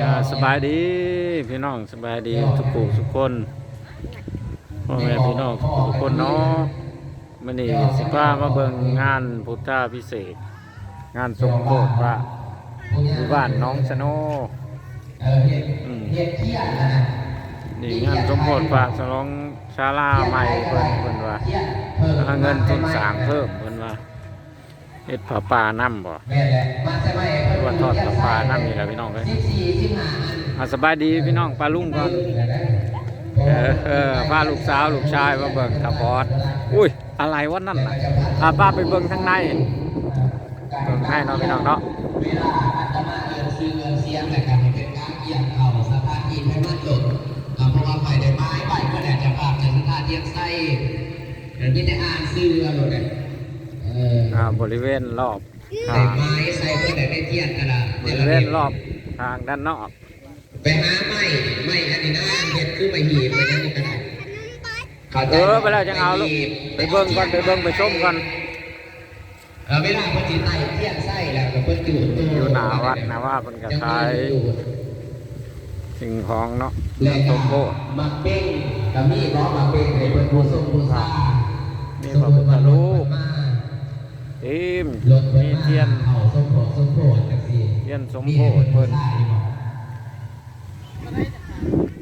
อ่าสบายดีพี่น้องสบายดีทุกผู้ทุกคนพ่อแม่พี่น้องทุกคนเนาะมื่อนี้สิพามาเบิ่งงานพุทธาพิเศษกงานสมโภชพระอยู่บ้านน้องสโนเออเฮ็ดอืมเฮ็ดเทียนนะนะนี่งานสมโภชพระฉลองศาลาใหม่เพิ่นเพิ่นว่าเทียนเพิ่มหาเงินทุนสร้างเพิ่มเพิ่นว่าเฮ็ดผ้าป่านํบ่แม่นแหละมาใช่ไหมหรือ ว่าทอดผ้าป่านํนี่แหละพี่น้องเอ้ยสิบสี่สิบห้าอันอ่าสบายดีพี่น้องปลาลุงก่อนเออเออพาลูกสาวลูกชายมาเบิ่งตาบอดอุ้ยอะไรวะนั่นน่ะพาป้าไปเบิ่งข้างในเบิ่งให้เนาะพี่น้องเนาะเวลาอาตมาเอินซื้อเงินเสียงแต่การเป็นการเกี่ยงเอาสถานที่ให้มันหลดอ่าเพราะว่าไฟได้ไม้ใบก็แดดจะภาพจะสถานที่ไส้เดี๋ยวนี้ได้อ่านซื้อเอาหลดเลยเอออ่าบริเวณรอบ ใส่ทางไม้ใส่เพื่อได้ได้เทียนกันละบริเวณรอบทางด้านนอกไปหาไม้ไม้อันนี้นะเห็ดคือไม้หีบไม้อันนี้ก็ได้ข้าใจเออไปแล้วจังเอาลูกไปเบิ่งก่อนไปเบิ่งไปชมก่อนเออเวลาเพิ่นสิไต่เทียนไส้แล้วก็เพิ่นจูดตัวอยู่หน้าวัดนะว่าเพิ่นก็ขายสิ่งของเนาะแล้วสก็มโภชมักเป้งก็มีเนาะมักเป้งให้เพิ่นบูชงบูชามีพระพุทธรูปที มรถเพิ่มีนมาเทียนเอาสมโพธิสมโพธิจังซี่เทียนสมโภชเพิ่น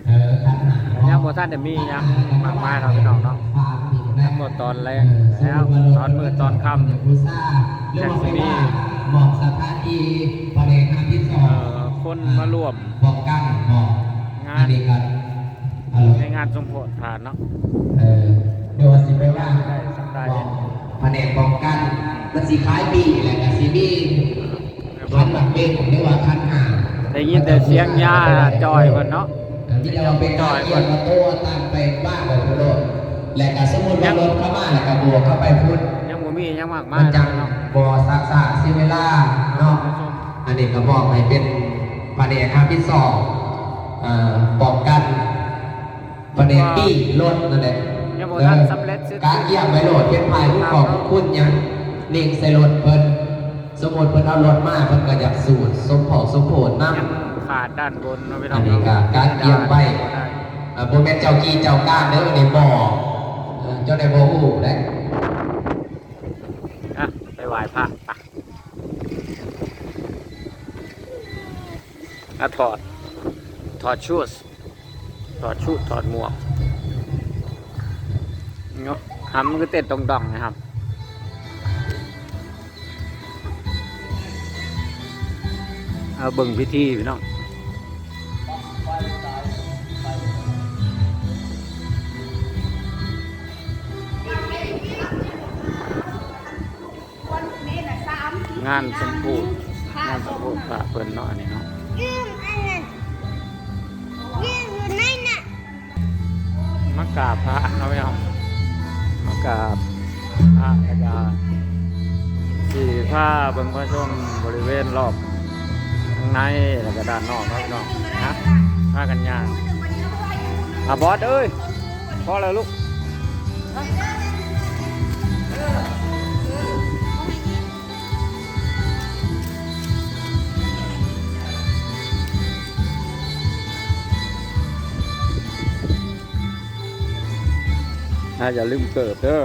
เออขันหายังบ่ทันได้มีหยังมากมายเนาะพี่น้องเนาะทั้งหมดตอนแรกแล้วตอนมืดตอนค่ำบูชาเรื่องว่าไปว่าเหมาะสถานที่ประเด็นงานที่สอเอ่งอคนมาร่วมบอกกันบอกงานอันี้กันเอาล่ะในงานสมโภชผ่านเนาะเออเดี๋ยวว่าสิไปว่าได้สัปดาห์บเย็อกน แผนกป้องกันมันสิคล้ายปีแหละกับสิมีคันหลักเบนหรือว่าคันหาได้ยินแต่เสียงยาจอยเพิ่นเนาะที่เราเป็นการเกี่ยวกับตัวตามไปบ้านแบบโลดและก็สมมุติว่ารถเข้ามาแล้วก็บวกเข้าไปพุ่นยังบ่มียังมากมัมายนจังเนาะบอซักซาเสียเวลาเนาะอันนี้ก็บอกให้เป็นประเด็นครั้งที่สองอ่าป้องกันประเด็นปีรถนั่นแหละยัง บ่ทันสำเร็จสิ้นการเกี่ยมไปโหลดเป็นภายผู้ของคุณยังนิ่งใส่รถเพิ่นสมมติเพิ่นเอารถมาเพิ่นก็อยากสูตรสมพอสมโผล่นยังขาดด้านบนเนาะพี่น้องอันนี้ก็การเกี่ยมไปได้อ่าบ่แม่นเจ้ากี้เจ้าก้านเด้ออันนี้บ่เออเจ้าได้บ่ฮู้เด้อะไปไหว้พระไปอะถอด ถอดชุดถอดชุดถอดหมวก เนาะหำมันก็เต้นตรงดองนะครับเอาเบิ่งพิธีพี่น้องงานสมบูรณ์งานสมบูรณ์พระเพิ่นเนาะอันนี้เนาะมะมากราบพระเอาไว้เอา กราบพระอาจารย์สี่ผ้าเบิ่งพระชมบริเวณรอบข้างในแล้วก็ด้านนอกเนาะพี่น้องนะผ้ากันยางอะบอสเอ้ยพอแล้วลูก อะอย่าลืมเกิดเด้อ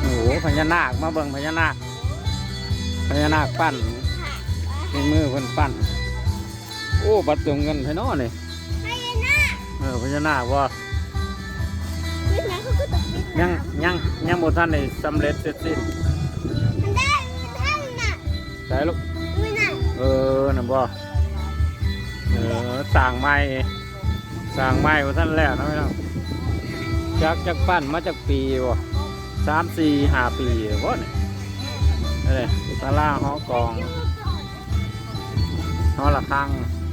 โอ้โหพญานาคมาเบิ่งพญานาคพญานาคปั้นในมือเพิ่นปั้น โอ้ บัดเติมเงินให้น้อนี่พญานาคเออพญานาคว่า ยังยังยังบ่ทันได้สำเร็จเสร็จสิ้นมันได้มันเท่าน่ะใช่ลูกวินาเออน่ะบ่เออสร้างไม้สร้างไม้บ่ทันแล้วนะพี่น้องจักจักปั้นมาจากปีบ่สามสี่ห้าปีบ่เนี่ยนี่นแหละศาลาหอกองหอระฆังเบิ่ง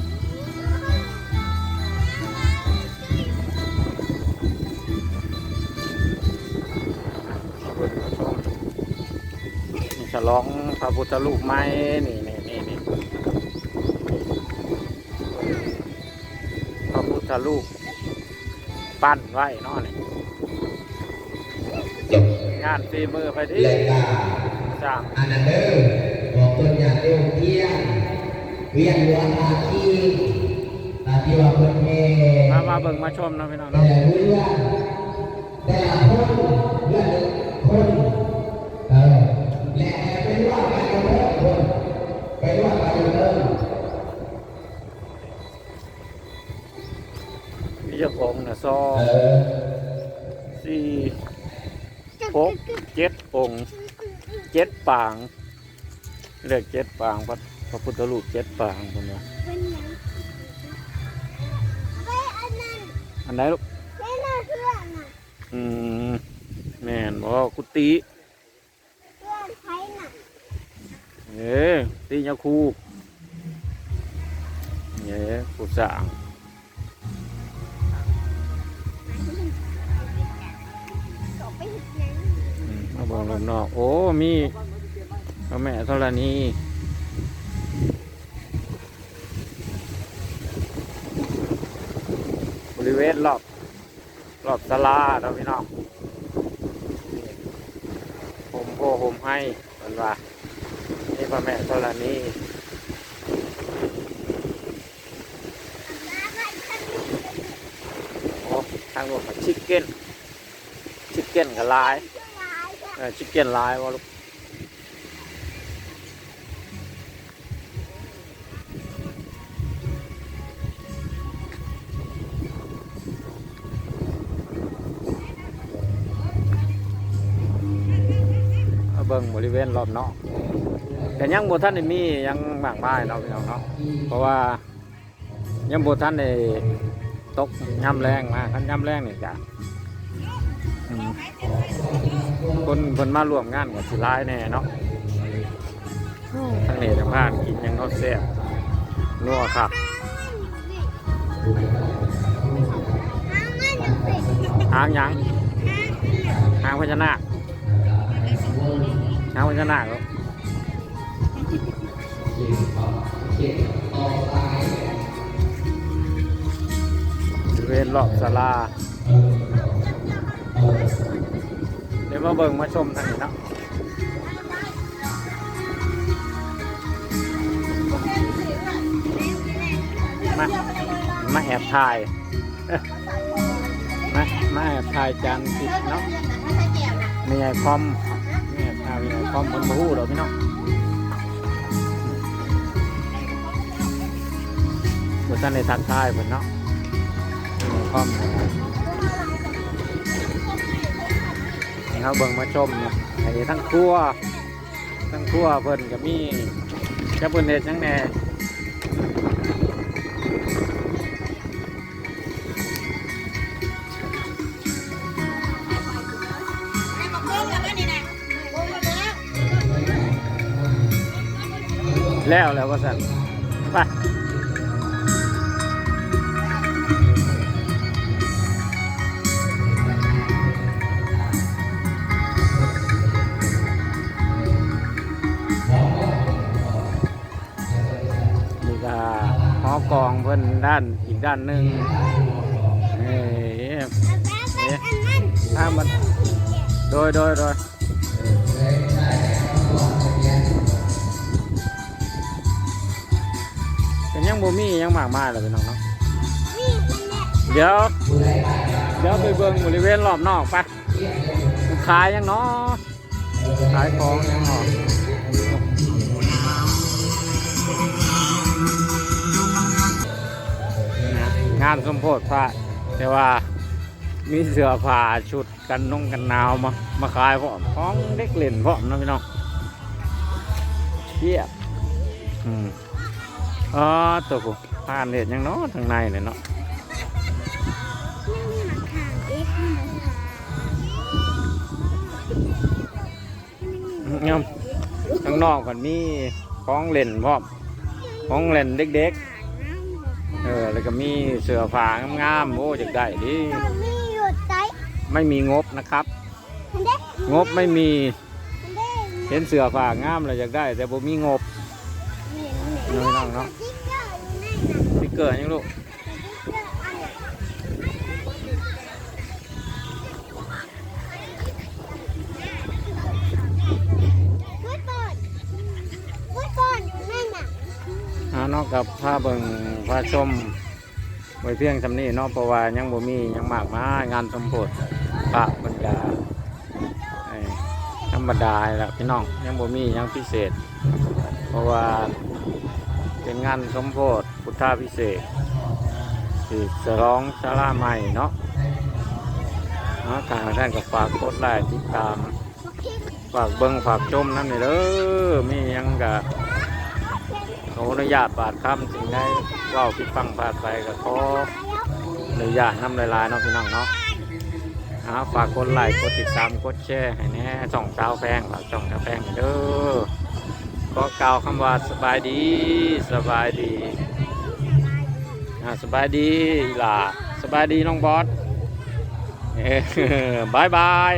ฉลองพระพุทธรูปไม้นี่นี่นี่นี่ทะลุปั้นไว้เนาะนี่งานฝีมือไปดิเล่นกาจ้างอันนั้นเด้อบอกต้นยาเร็วเที่ยงเวียนหัวตาขี้ตาที่ว่าเพิ่นเมมามาเบิ่งมาชมเนาะพี่น้องแต่เนาะละเรื่องแต่ละคนเรื่องคน มีเจ้าของน่ะซอเออสี่หกเจ็ดองค์เจ็ดปาง เรียกเจ็ดปางพระพระพุทธรูปเจ็ดปางคนว่าเป็นหยังไปอันนั้นอันไหนลูกไปน่าเพื่อนน่ะอืมแม่นบอกกุฏิ เพื่อนใครน่ะ เอ้ตียาคูเอ้ผู้สร้างก็ไปเห็นหยังอืมาเบิ่งรอบนอกโอ้มีพระแม่ธรณีบริเวณรอบรอบศาลาเราพี่น้องผมโพผมให้เป็นว่า ระแม่ธรณีทางนี้โอ้ทางรวมกับชิคเก้นชิคเก้นกับลายเออชิคเก้นลายวะลูกเอาเบิ่งบริเวณรอบนอก แต่ยังบ่ท่านได้มียังมากมายเนาะพี่น้องเนาะเพราะว่ายังบ่ท่านได้ตกย่ำแรงมาคันย่ำแรงนี่จ้ะคนเพิ่นมาร่วมงานกับสิหลายแน่เนาะทั้งเหนี้ทั้งพานกินยังเขาแซ่บนัวครับหาเงินสิหางหยังหางพญานาคหางพญานาค เหรอริเวณรอบศาลาเดี๋ยวมาเบิ่งมาชมทางนี้เนาะมามาแอบถ่ายมามาแอบถ่ายจานติดเนาะมีไอคอมมีไอถ่ายมีไอคอมบนบู๊เราพี่น้อง บนท่านในทักทายบนเนาะมีไอมนะครับนี่เขาเบิ่งมาชมเนาะไอ้ทั้งครัวทั้งครัวเพิ่นก็มีจะเพิ่นเฮ็ดหยังแน่แล้วแล้วก็สั่นไป อกองเพิ่นด้านอีกด้านหนึ่งเอ๊ะทามันโดยโดยโดยเป็นยังบ่มียังมากมายเลยพี่น้องเนาะเดี๋ยว เดี๋ยวไปเบิ่งบริเวณรอบนอกไปขายยังเนาะขายของยังเนาะ งานสมโพธิพระแต่ว่ามีเสื้อผ้าชุดกันนุ่งกันหนาวมามาขายพร้อมของเด็กเล่นพร้อมนะพี่น้องเทียบอืมอ๋อตัวกูผ่านเด็ดยังเนาะทางในเลยเนาะยมข้างนอกกันมีของเล่นพร้อมของเล่นเด็กๆ ออแล้วก็มีเสื้อผ้างามๆโอ้จากได้ดิมีอยู่ใจไม่มีงบนะครับเด็กงบไม่มีเด็กเห็นเสื้อผ้างามเลยอยากได้ แต่บ่มีงบเด็กน้องๆเนาะ สติ๊กเกอร์อยู่ในนั้น สติกเกอร์ยังลูก เนาะกับผ้าเบิงผ้าชมไว้เพียงทำนี้นาะเพราะว่ายังบ่มียังมากมางานสมโพธิพระมันก็ไอ้ธรรมดาแหละพี่น้องยังบ่มียังพิเศษ เพราะว่าเป็นงานสมโพธิพุทธาพิเศษกที่สร้องสาราใหม่เนาะเนาะทางท่านก็ฝากกดไลค์ติดตาม ฝากเบิ้งฝากชมนั่นนี่เด้อมียังกะ ขออนุญาตบาดคำสิ่งได้เว่าผิดฟังพาดไปก็ขออนุญาตนำลายๆเนาะพี่น้องเนาะเอาฝากกดไลค์กดติดตามกดแชร์ให้แน่ช่องสาวแพงฝากช่องสาแพงเด้อก็กล่าวคำว่าสบายดีสบายดีสบายดีล่ะสบายดีน้องบอสเอ้บายบาย